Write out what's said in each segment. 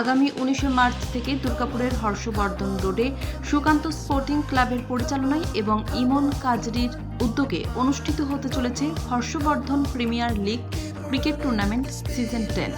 আগামী উনিশে মার্চ থেকে দুর্গাপুরের হর্ষবর্ধন রোডে সুকান্ত স্পোর্টিং ক্লাবের পরিচালনায় এবং ইমন কাজরির উদ্যোগে অনুষ্ঠিত হতে চলেছে Harshavardhan premier league cricket tournament season ten.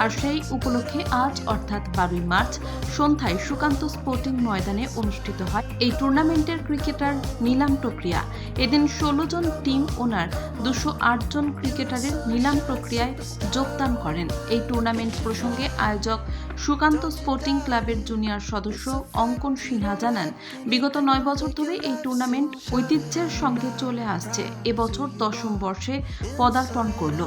আর সেই উপলক্ষে আজ, অর্থাৎ বারোই মার্চ, সন্ধ্যায় সুকান্ত স্পোর্টিং ময়দানে অনুষ্ঠিত হয় এই টুর্নামেন্টের ক্রিকেটার নিলাম প্রক্রিয়া। এদিন ষোলো জন টিম ওনার, দুশো জন ক্রিকেটারের নিলাম প্রক্রিয়ায় যোগদান করেন। এই টুর্নামেন্ট প্রসঙ্গে আয়োজক সুকান্ত স্পোর্টিং ক্লাবের জুনিয়র সদস্য অঙ্কন সিনহা জানান, বিগত নয় বছর ধরে এই টুর্নামেন্ট ঐতিহ্যের সঙ্গে চলে আসছে। এবছর দশম বর্ষে পদার্পণ করল।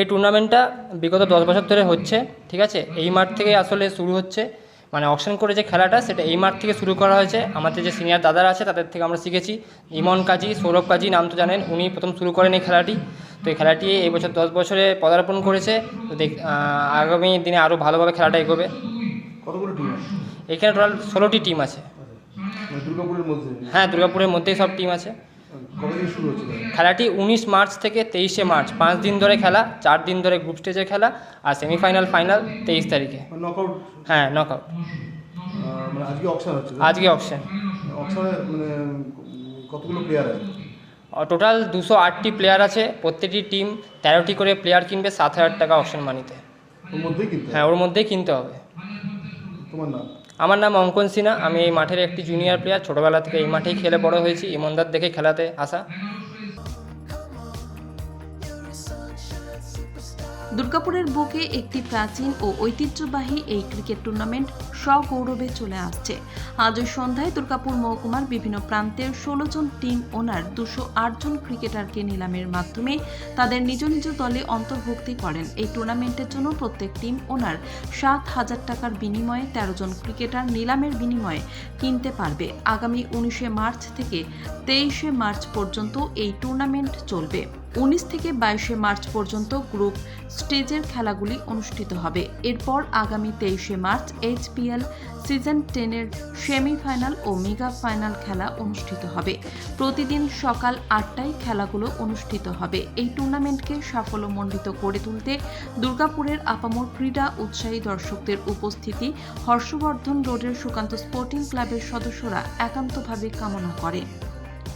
এই টুর্নামেন্টটা বিগত দশ বছর ধরে হচ্ছে ঠিক আছে? এই মাঠ থেকে আসলে শুরু হচ্ছে মানে অকশন করে যে খেলাটা সেটা এই মাঠ থেকে শুরু করা হয়েছে। আমাদের যে সিনিয়র দাদারা আছে তাদের থেকে আমরা শিখেছি। ইমন কাজী সৌরভ কাজী নাম তো জানেন উনি প্রথম শুরু করেন এই খেলাটি। তো এই খেলাটি এই বছর দশ বছরে পদার্পণ করেছে। তো দেখ আগামী দিনে আরও ভালোভাবে খেলাটা এগোবে। কতগুলো টিম এখানে টোটাল ষোলোটি টিম আছে। মানে হ্যাঁ দুর্গাপুরের মধ্যেই সব টিম আছে। খেলাটি উনিশ মার্চ থেকে তেইশে মার্চ পাঁচ দিন ধরে খেলা চার দিন ধরে গ্রুপ স্টেজের খেলা আর সেমিফাইনাল ফাইনাল তেইশ তারিখে। মানে হ্যাঁ নকআউট মানে আজকে অপশন মানে কতগুলো প্লেয়ার আছে? টোটাল দুশো আটটি প্লেয়ার আছে প্রত্যেকটি টিম তেরোটি করে প্লেয়ার কিনবে সাত হাজার টাকা অপশন মানিতে হ্যাঁ ওর মধ্যেই কিনতে হবে। তোমার নাম? আমার নাম অঙ্কন সিনহা, আমি এই মাঠের একটি জুনিয়র প্লেয়ার ছোটোবেলা থেকে এই মাঠেই খেলে বড় হয়েছি, ইমনদার দেখে খেলাতে আসা। দুর্গাপুরের বুকে একটি প্রাচীন ও ঐতিহ্যবাহী এই ক্রিকেট টুর্নামেন্ট স্বগৌরবে চলে আসছে। আজ সন্ধ্যায় দুর্গাপুর মহকুমার বিভিন্ন প্রান্তের ষোলো জন টিম ওনার দুশো জন ক্রিকেটারকে নিলামের মাধ্যমে তাদের নিজ নিজ দলে অন্তর্ভুক্তি করেন। এই টুর্নামেন্টের জন্য প্রত্যেক টিম ওনার সাত হাজার টাকার বিনিময়ে তেরো জন ক্রিকেটার নিলামের বিনিময়ে কিনতে পারবে। আগামী উনিশে মার্চ থেকে তেইশে মার্চ পর্যন্ত এই টুর্নামেন্ট চলবে। উনিশ থেকে বাইশে মার্চ পর্যন্ত গ্রুপ স্টেজের খেলাগুলি অনুষ্ঠিত হবে। এরপর আগামী তেইশে মার্চ এইচপিএল সিজন টেনের সেমিফাইনাল ও মেগা ফাইনাল খেলা অনুষ্ঠিত হবে। প্রতিদিন সকাল আটটায় খেলাগুলো অনুষ্ঠিত হবে। এই টুর্নামেন্টকে সাফল্যমণ্ডিত করে তুলতে দুর্গাপুরের আপামর ক্রীড়া উৎসাহী দর্শকদের উপস্থিতি, হর্ষবর্ধন রোডের সুকান্ত স্পোর্টিং ক্লাবের সদস্যরা একান্তভাবে কামনা করে।